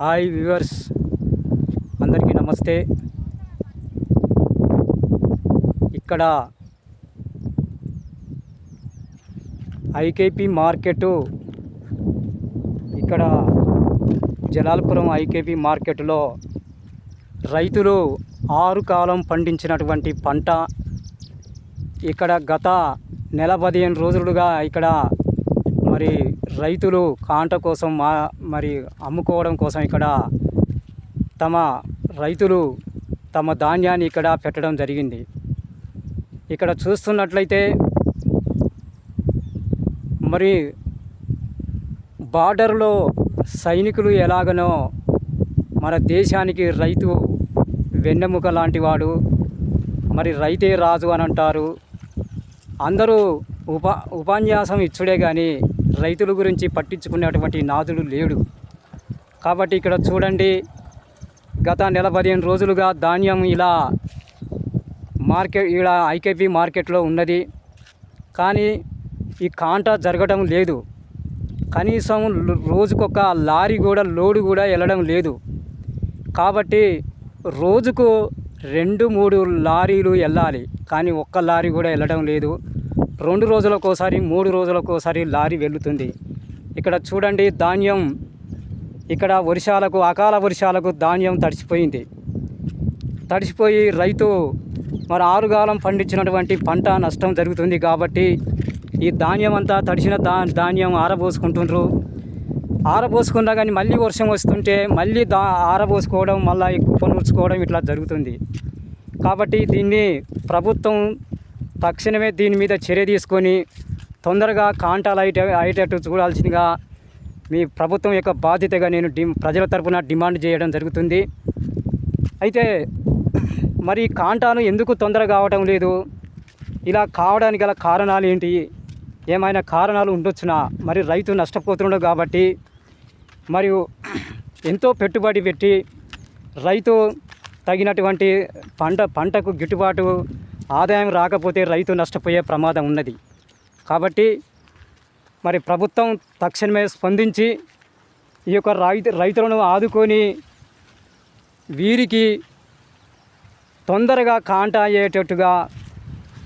Hi viewers అందరికీ నమస్తే. ఇక్కడ ఐకేపీ మార్కెట్ ఇక్కడ జలాల్పురం ఐకేపీ మార్కెట్లో రైతులు ఆరు కాలం పండించినటువంటి పంట. ఇక్కడ గత నెల పదిహేను రోజులుగా ఇక్కడ మరి రైతులు కాంట కోసం మా మరి అమ్ముకోవడం కోసం ఇక్కడ తమ రైతులు తమ ధాన్యాన్ని ఇక్కడ పెట్టడం జరిగింది. ఇక్కడ చూస్తున్నట్లయితే మరి బార్డర్లో సైనికులు ఎలాగనో మన దేశానికి రైతు వెన్నెముక లాంటి వాడు మరి రైతే రాజు అని అంటారు. అందరూ ఉప ఉపన్యాసం ఇచ్చుడే కానీ రైతుల గురించి పట్టించుకునేటువంటి నాదుడు లేడు. కాబట్టి ఇక్కడ చూడండి గత నెల పదిహేను రోజులుగా ధాన్యం ఇలా మార్కెట్ ఇలా ఐకేపీ మార్కెట్లో ఉన్నది. కానీ ఈ కాంట జరగడం లేదు. కనీసం రోజుకొక లారీ కూడా లోడు కూడా వెళ్ళడం లేదు. కాబట్టి రోజుకు రెండు మూడు లారీలు వెళ్ళాలి. కానీ ఒక్క లారీ కూడా వెళ్ళడం లేదు. రెండు రోజులకోసారి మూడు రోజులకోసారి లారీ వెళ్తుంది. ఇక్కడ చూడండి ధాన్యం ఇక్కడ వర్షాలకు అకాల వర్షాలకు ధాన్యం తడిసిపోయింది. తడిచిపోయి రైతు మరి ఆరుగాలం పండించినటువంటి పంట నష్టం జరుగుతుంది కాబట్టి ఈ ధాన్యం అంతా తడిచిన దా ధాన్యం ఆరబోసుకుంటుండ్రు. ఆరబోసుకున్నా కానీ మళ్ళీ వర్షం వస్తుంటే మళ్ళీ దా ఆరబోసుకోవడం మళ్ళీ కుప్పనూర్చుకోవడం ఇట్లా జరుగుతుంది. కాబట్టి దీన్ని ప్రభుత్వం తక్షణమే దీని మీద చర్య తీసుకొని తొందరగా కాంటాలు అయ్యే అయ్యేటట్టు చూడాల్సిందిగా మీ ప్రభుత్వం యొక్క బాధ్యతగా నేను డి ప్రజల తరపున డిమాండ్ చేయడం జరుగుతుంది. అయితే మరి కాంటాను కాంటాలు ఎందుకు తొందర కావటం లేదు? ఇలా కావడానికి గల కారణాలు ఏంటి? ఏమైనా కారణాలు ఉండొచ్చునా? మరి రైతు నష్టపోతున్నాడు కాబట్టి మరియు ఎంతో పెట్టుబడి పెట్టి రైతు తగినటువంటి పంట పంటకు గిట్టుబాటు ఆదాయం రాకపోతే రైతు నష్టపోయే ప్రమాదం ఉన్నది. కాబట్టి మరి ప్రభుత్వం తక్షణమే స్పందించి ఈ యొక్క రైతు రైతులను ఆదుకొని వీరికి తొందరగా కాంట అయ్యేటట్టుగా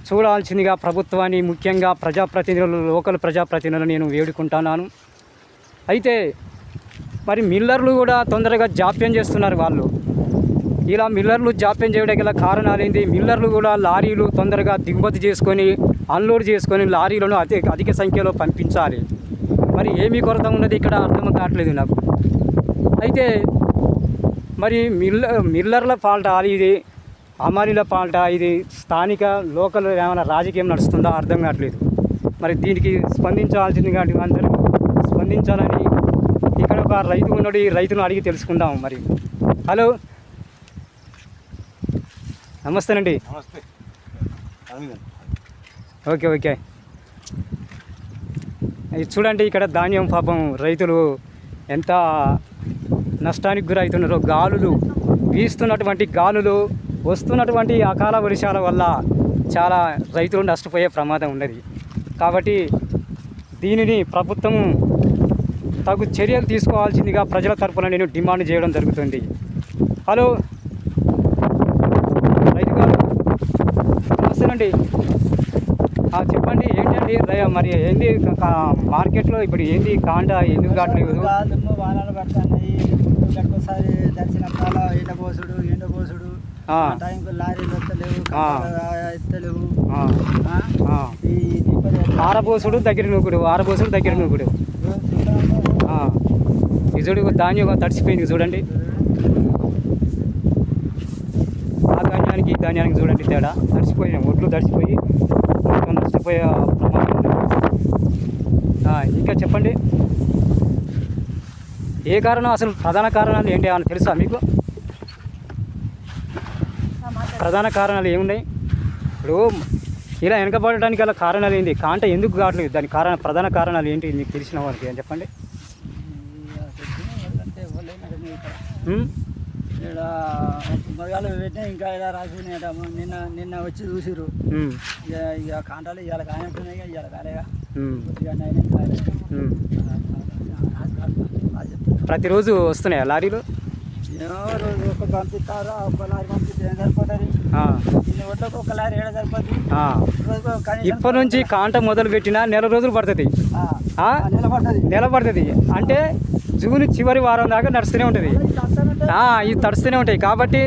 చూడాల్సిందిగా ప్రభుత్వాన్ని ముఖ్యంగా ప్రజాప్రతినిధులు లోకల్ ప్రజాప్రతినిధులు నేను వేడుకుంటున్నాను. అయితే మరి మిల్లర్లు కూడా తొందరగా జాప్యం చేస్తున్నారు వాళ్ళు. ఇలా మిల్లర్లు జాప్యం చేయడానికి గల కారణాలు మిల్లర్లు కూడా లారీలు తొందరగా దిగుమతి చేసుకొని అన్లోడ్ చేసుకొని లారీలను అతి అధిక సంఖ్యలో పంపించాలి. మరి ఏమి కొరత ఉన్నది? ఇక్కడ అర్థం కావట్లేదు నాకు. అయితే మరి మిల్ల మిల్లర్ల ఫాల్టా ఇది అమానిల ఫాల్టా ఇది స్థానిక లోకల్ ఏమైనా రాజకీయం నడుస్తుందా? అర్థం కావట్లేదు. మరి దీనికి స్పందించాల్సింది కాబట్టి అందరూ స్పందించాలని ఇక్కడ ఒక రైతు ఉన్నాడు ఈ రైతును అడిగి తెలుసుకుందాం మరి. హలో? నమస్తేనండి. నమస్తే. Okay okay. ఇది చూడండి ఇక్కడ ధాన్యం పాపం రైతులు ఎంత నష్టానికి గురవుతున్నారో. గాలులు వీస్తున్నటువంటి గాలులు వస్తున్నటువంటి అకాల వర్షాల వల్ల చాలా రైతులు నష్టపోయే ప్రమాదం ఉన్నది. కాబట్టి దీనిని ప్రభుత్వం తగు చర్యలు తీసుకోవాల్సిందిగా ప్రజల తరపున నేను డిమాండ్ చేయడం జరుగుతుంది. హలో రైతు గారు ఆ, చెప్పండి ఏంటండి? మరి ఏంది? మార్కెట్లో ఇప్పుడు ఏంది? కాండ ఎందుకు కావట్లేదు దుమ్ము వానలు పడుతున్నాయి. ఒకసారి దర్శన కాల ఎండపోసుడు ఎండపోసుడు ఆ. టైంకు లారీలు. కప్పలు ఎత్తలేవు. ఆరబోసుడు దగ్గర నూకుడు ఆరబోసుడు దగ్గర నూకుడు. చూడు ధాన్యం తడిసిపోయింది చూడండి. ధాన్యానికి ధాన్యానికి చూడండి తేడా. తడిసిపోయిన ఒడ్లు తడిసిపోయి మొత్తం నష్టపోయే ప్రమాదం ఇంకా చెప్పండి. ఏ కారణం అసలు ప్రధాన కారణాలు ఏంటి అని తెలుసా మీకు? ప్రధాన కారణాలు ఏమున్నాయి? ఇప్పుడు ఇలా వెనకబడడానికి గల కారణాలు ఏంటి? కాంట ఎందుకు కావట్లేదు? దాని కారణ ప్రధాన కారణాలు ఏంటి? మీకు తెలిసిన వాళ్ళకి ఏం చెప్పండి? ఇక్కడ మృగాలు పెట్టినా ఇంకా ఇలా రాసుకునేట నిన్న నిన్న వచ్చి చూసిరు ఇక ఇక కాంటాలు ఇవాళ కాయనట్టున్నాయి ఇవాళ కాలేగా ప్రతిరోజు వస్తున్నాయా లారీలు రోజు ఒక పంపిస్తారా ఒక లారీ పంపిస్తే ఏం సరిపోతుంది ఇన్ని ఒడ్లకు ఒక లారీ ఏడ సరిపోతుంది ఇప్పటి నుంచి కాంట మొదలు పెట్టినా నెల రోజులు పడుతుంది ఆ, ఆ? ఆ, నిలబడ్డది నెల పడుతుంది అంటే జూన్ చివరి వారం దాకా నడుస్తూనే ఉంటుంది. ఇది తడుస్తూనే ఉంటాయి కాబట్టి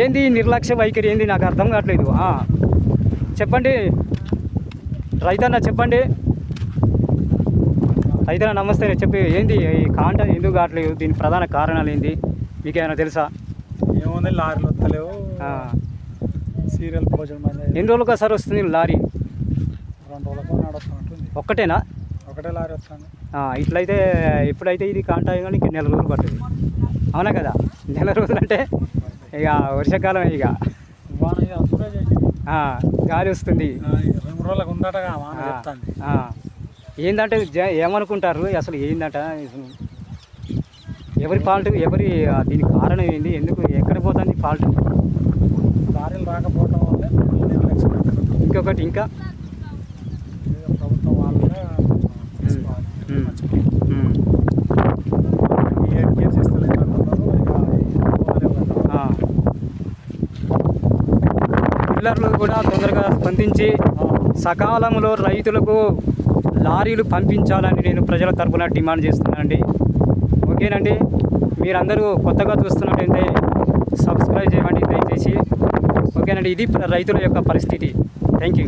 ఏంది నిర్లక్ష్య వైఖరి ఏంది నాకు అర్థం కావట్లేదు. చెప్పండి. రైతన్న చెప్పండి. రైతన్న నమస్తే. చెప్పి ఏంది ఈ కాంట ఎందుకు కావట్లేదు? దీని ప్రధాన కారణాలు ఏంది? మీకు ఏమైనా తెలుసా? ఏముంది? లారీలు వస్తలేవు. సీరియల్ భోజనం. ఎన్ని రోజులకు ఒకసారి వస్తుంది లారీ? రెండు రోజులకు నడుస్తున్నట్టుంది ఒక్కటేనా? ఒకటే లారీ వస్తాను ఇట్లయితే ఎప్పుడైతే ఇది కాంట కానీ ఇంక నెల రోజులు పడుతుంది. అవునా కదా? నెల రోజులు అంటే ఇక వర్షాకాలం ఇక. గాలి వస్తుంది. జ- ఏమనుకుంటారు? అసలు ఏందట? ఎవరి ఫాల్ట్ ఎవరి దీనికి కారణం ఏంది? ఎందుకు ఎక్కడ పోతుంది ఫాల్ట్. ఇంకొకటి ఇంకా ఇక ప్రభుత్వం వాళ్ళే తీసుకోవాలి. ఉమ్. మంచిగా. ఉమ్, ఈ ఏం కేర్ చేస్తలేదు అంటున్నారు ఇక పోలేవు కదా. ఆ. డీలర్లు కూడా తొందరగా స్పందించి సకాలంలో రైతులకు లారీలు పంపించాలని నేను ప్రజల తరఫున డిమాండ్ చేస్తున్నానండి. ఓకేనండి? మీరందరూ కొత్తగా చూస్తున్నట్టయితే సబ్స్క్రైబ్ చేయండి దయచేసి. ఓకేనండి? ఇది రైతుల యొక్క పరిస్థితి. Thank you